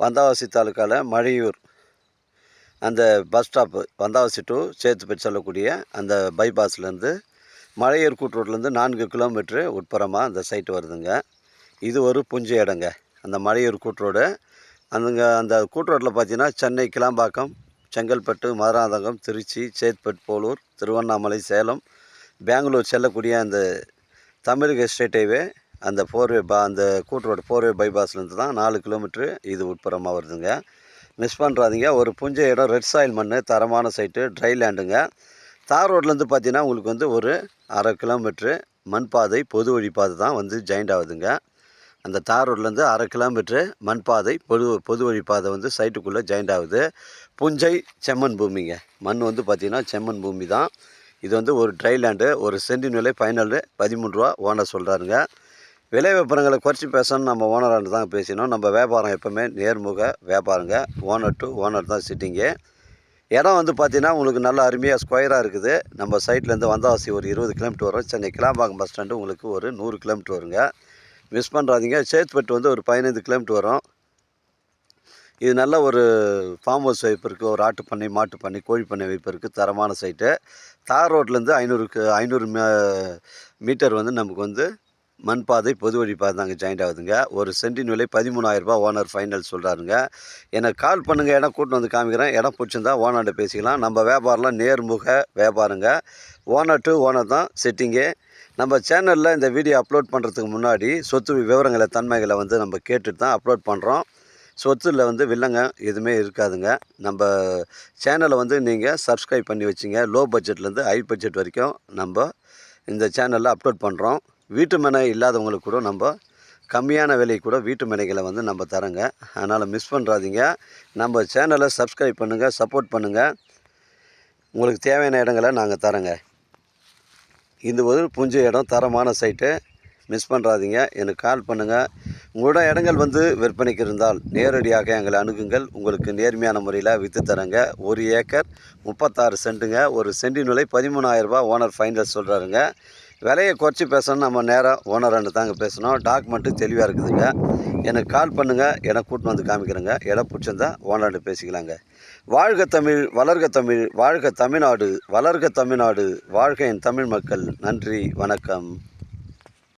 வந்தாவாசி தாலுக்காவில் மழையூர். அந்த bus stop Vandavasi to Chetpet செல்லக்கூடிய அந்த பைபாஸ்லேருந்து மழையூர் கூட்டுரோட்லேருந்து நான்கு கிலோமீட்ரு உட்புறமாக அந்த சைட்டு வருதுங்க. இது ஒரு புஞ்சை இடங்க அந்த மழையூர் கூட்டுரோடு அந்தங்க அந்த கூட்டுரோட்டில் பார்த்தீங்கன்னா சென்னை கிளாம்பாக்கம் செங்கல்பட்டு மதுராந்தகம் திருச்சி சேத்பட் போலூர் திருவண்ணாமலை சேலம் பெங்களூர் செல்லக்கூடிய அந்த தமிழக ஸ்டேட் ஹைவே அந்த ஃபோர்வே பா அந்த கூட்டுரோடு ஃபோர்வே பைபாஸ்லேருந்து தான் நாலு கிலோமீட்ரு இது உட்புறமாக வருதுங்க. மிஸ் பண்ணுறாதீங்க ஒரு புஞ்சை இடம் ரெட் சாயில் மண் தரமான சைட்டு ட்ரை லேண்டுங்க தார் ரோட்லேருந்து பார்த்தீங்கன்னா உங்களுக்கு வந்து ஒரு அரை கிலோமீட்ரு மண் பாதை பொது வழிப்பாதை தான் வந்து ஜாயிண்ட் ஆகுதுங்க. அந்த தார் ரோட்லேருந்து அரை கிலோமீட்ரு மண் பாதை பொது பொது வழி பாதை வந்து சைட்டுக்குள்ளே ஜாயிண்ட் ஆகுது. புஞ்சை செம்மண் பூமிங்க. மண் வந்து பார்த்திங்கன்னா செம்மண் பூமி தான். இது வந்து ஒரு ட்ரை லேண்டு ஒரு சென்டின் விலை ஃபைனல் பதிமூணு ரூபா ஓனர் சொல்கிறாருங்க விலை விவரங்களை குறைச்சி பேசணும்னு நம்ம ஓனராண்டு தான் பேசினோம். நம்ம வியாபாரம் எப்போவுமே நேர்முக வியாபாரங்க. ஓனர் டு ஓனர் தான் சிட்டிங்கு இடம் வந்து பார்த்தீங்கன்னா உங்களுக்கு நல்ல அருமையாக ஸ்கொயராக இருக்குது. நம்ம சைட்லேருந்து வந்தாவாசி ஒரு இருபது கிலோமீட்டர் வரும். சென்னை கிளாம்பாக்கம் பஸ் ஸ்டாண்டு உங்களுக்கு ஒரு நூறு கிலோமீட்டர் வருங்க. மிஸ் பண்ணுறாதீங்க சேத்துப்பட்டு வந்து ஒரு பதினைந்து கிலோமீட்டர் வரும். இது நல்ல ஒரு ஃபார்ம் ஹவுஸ் வைப்பு இருக்குது ஒரு ஆட்டு பண்ணை மாட்டு பண்ணை கோழி பண்ணை வைப்பிற்கு தரமான சைட்டு தார் ரோட்லேருந்து ஐநூறுக்கு ஐநூறு மீட்டர் வந்து நமக்கு வந்து மண் பாதை பொது வழி பாதை தாங்க ஜாயிண்ட் ஆகுதுங்க. ஒரு சென்டின் விலை பதிமூணாயிரரூபா ஓனர் ஃபைனல் சொல்கிறாருங்க எனக்கு கால் பண்ணுங்கள் இடம் கூட்டின்னு வந்து காமிக்கிறேன். இடம் பிடிச்சிருந்தா ஓனர்கிட்ட பேசிக்கலாம். நம்ம வியாபாரம்லாம் நேர்முக வியாபாரங்க. ஓனர் டு ஓனர் தான் செட்டிங்கு நம்ம சேனலில் இந்த வீடியோ அப்லோட் பண்ணுறதுக்கு முன்னாடி சொத்து விவரங்களை தன்மைகளை வந்து நம்ம கேட்டுட்டு தான் அப்லோட் பண்ணுறோம் சொத்தில் வந்து வில்லங்க எதுவுமே இருக்காதுங்க. நம்ம சேனலை வந்து நீங்கள் சப்ஸ்கிரைப் பண்ணி வச்சிங்க. லோ பட்ஜெட்லேருந்து ஹை பட்ஜெட் வரைக்கும் நம்ம இந்த சேனலில் அப்லோட் பண்ணுறோம் வீட்டு மனை இல்லாதவங்களுக்கு கூட நம்ம கம்மியான விலை கூட வீட்டு மனைகளை வந்து நம்ம தரோங்க. அதனால் மிஸ் பண்ணுறாதீங்க நம்ம சேனலை சப்ஸ்கிரைப் பண்ணுங்கள் சப்போர்ட் பண்ணுங்கள் உங்களுக்கு தேவையான இடங்களை நாங்கள் தரோங்க. இந்த ஒரு புஞ்ச இடம் தரமான சைட்டு மிஸ் பண்ணுறாதீங்க எனக்கு கால் பண்ணுங்கள் உங்களோட இடங்கள் வந்து விற்பனைக்கு இருந்தால் நேரடியாக எங்களை அணுகுங்கள். உங்களுக்கு நேர்மையான முறையில் விற்று தரங்க. ஒரு ஏக்கர் முப்பத்தாறு சென்ட்டுங்க. ஒரு சென்டின் விலை பதிமூணாயிரரூபா ஓனர் ஃபைனல் சொல்கிறாருங்க விலையை குறைச்சி பேசணும் நம்ம நேராக ஓனராண்டு தாங்க பேசணும். டாக்குமெண்ட்டு தெளிவாக இருக்குதுங்க. எனக்கு கால் பண்ணுங்கள் எனக்கு கூட்டின்னு வந்து காமிக்கிறேங்க. இடம் பிடிச்சிருந்தா ஓனராண்டு பேசிக்கலாங்க. வாழ்க தமிழ் வளர்க தமிழ் வாழ்க தமிழ்நாடு வளர்க தமிழ்நாடு வாழ்க என் தமிழ் மக்கள். நன்றி வணக்கம்.